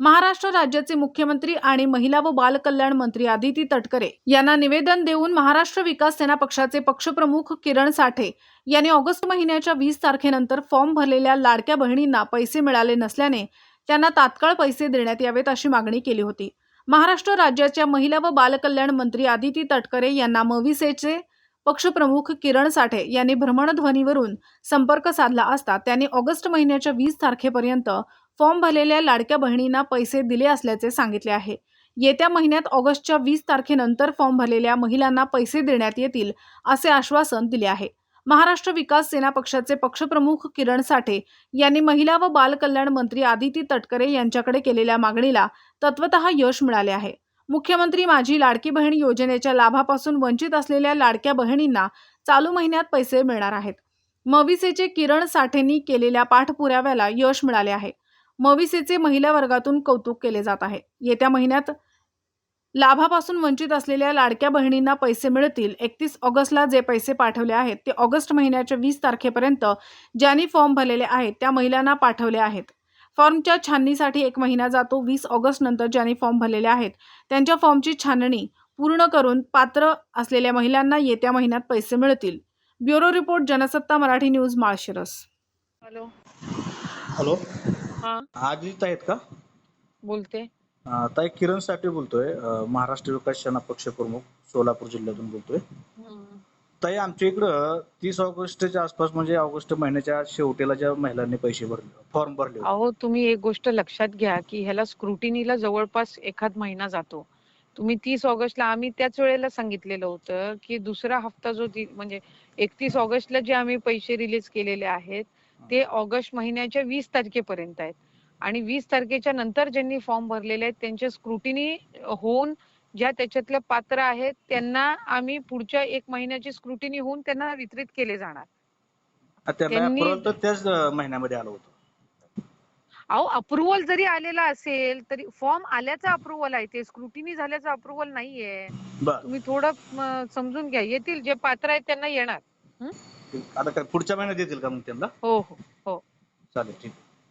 महाराष्ट्र राज्याचे मुख्यमंत्री आणि महिला व बालकल्याण मंत्री आदिती तटकरे यांना निवेदन देऊन महाराष्ट्र विकास सेना पक्षाचे पक्षप्रमुख किरण साठे यांनी ऑगस्ट महिन्याच्या वीस तारखेनंतर फॉर्म भरलेल्या लाडक्या बहिणींना पैसे मिळाले नसल्याने त्यांना तात्काळ पैसे देण्यात यावेत अशी मागणी केली होती. महाराष्ट्र राज्याच्या महिला व बालकल्याण मंत्री आदिती तटकरे यांना मविसेचे पक्षप्रमुख किरण साठे यांनी भ्रमणध्वनीवरून संपर्क साधला असता त्यांनी ऑगस्ट महिन्याच्या वीस तारखेपर्यंत फॉर्म भरलेल्या लाडक्या बहिणींना पैसे दिले असल्याचे सांगितले आहे. येत्या महिन्यात ऑगस्टच्या वीस तारखेनंतर फॉर्म भरलेल्या महिलांना पैसे देण्यात येतील असे आश्वासन दिले आहे. महाराष्ट्र विकास सेना पक्षाचे पक्षप्रमुख किरण साठे यांनी महिला व बालकल्याण मंत्री आदिती तटकरे यांच्याकडे केलेल्या मागणीला तत्वत यश मिळाले आहे. मुख्यमंत्री माझी लाडकी बहीण योजनेच्या लाभापासून वंचित असलेल्या लाडक्या बहिणींना चालू महिन्यात पैसे मिळणार आहेत. मविसेचे किरण साठेंनी केलेल्या पाठपुराव्याला यश मिळाले आहे. मविसेचे महिला वर्गातून कौतुक केले जात आहे. येत्या महिन्यात लाभापासून वंचित असलेल्या लाडक्या बहिणींना पैसे मिळतील. एकतीस ऑगस्टला जे पैसे पाठवले आहेत ते ऑगस्ट महिन्याच्या वीस तारखेपर्यंत ज्यांनी फॉर्म भरलेले आहेत त्या महिलांना पाठवले आहेत. फॉर्मच्या छाननीसाठी एक महिना जातो. वीस ऑगस्ट नंतर ज्यांनी फॉर्म भरलेले आहेत त्यांच्या फॉर्मची छाननी पूर्ण करून पात्र असलेल्या महिलांना येत्या महिन्यात पैसे मिळतील. Bureau report Jansatta Marathi news Malshiras. Hello. Hello. हा. अजित आहेत का? बोलते. अं, ताई किरण साठे बोलतोय. अं, महाराष्ट्र विकास सेना पक्ष प्रमुख सोलापूर जिल्ह्यातून बोलतोय. ताई आमच्या इकडं तीस ऑगस्टच्या आसपास म्हणजे ऑगस्ट महिन्याच्या शेवटीला ज्या महिलांनी पैसे भरले फॉर्म भरले होते. अहो तुम्ही एक गोष्ट लक्षात घ्या की ह्याला स्क्रुटिनीला जवळपास एखाद महिना जातो. तुम्ही तीस ऑगस्टला आम्ही त्याच वेळेला सांगितलेलं होतं की दुसरा हप्ता जो म्हणजे एकतीस ऑगस्टला जे आम्ही पैसे रिलीज केलेले आहेत ते ऑगस्ट महिन्याच्या वीस तारखेपर्यंत आहेत. आणि वीस तारखेच्या नंतर ज्यांनी फॉर्म भरलेले आहेत त्यांचे स्क्रुटिनी होऊन ज्या त्याच्यातल्या पात्र आहेत त्यांना आम्ही पुढच्या एक महिन्याची स्क्रुटिनी होऊन त्यांना वितरित केले जाणार. त्यांनी- त्याच महिन्यामध्ये आलं होतं. अहो अप्रुव्हल जरी आलेला असेल तरी फॉर्म आल्याचा अप्रुव्हल आहे. ते स्क्रुटिनी झाल्याचं अप्रुव्हल नाहीये. तुम्ही थोडं समजून घ्या. येतील जे पात्र आहेत त्यांना येणार. आता काय पुढच्या महिन्यात देतील का मग त्यांना? हो हो हो. चालेल ठीक.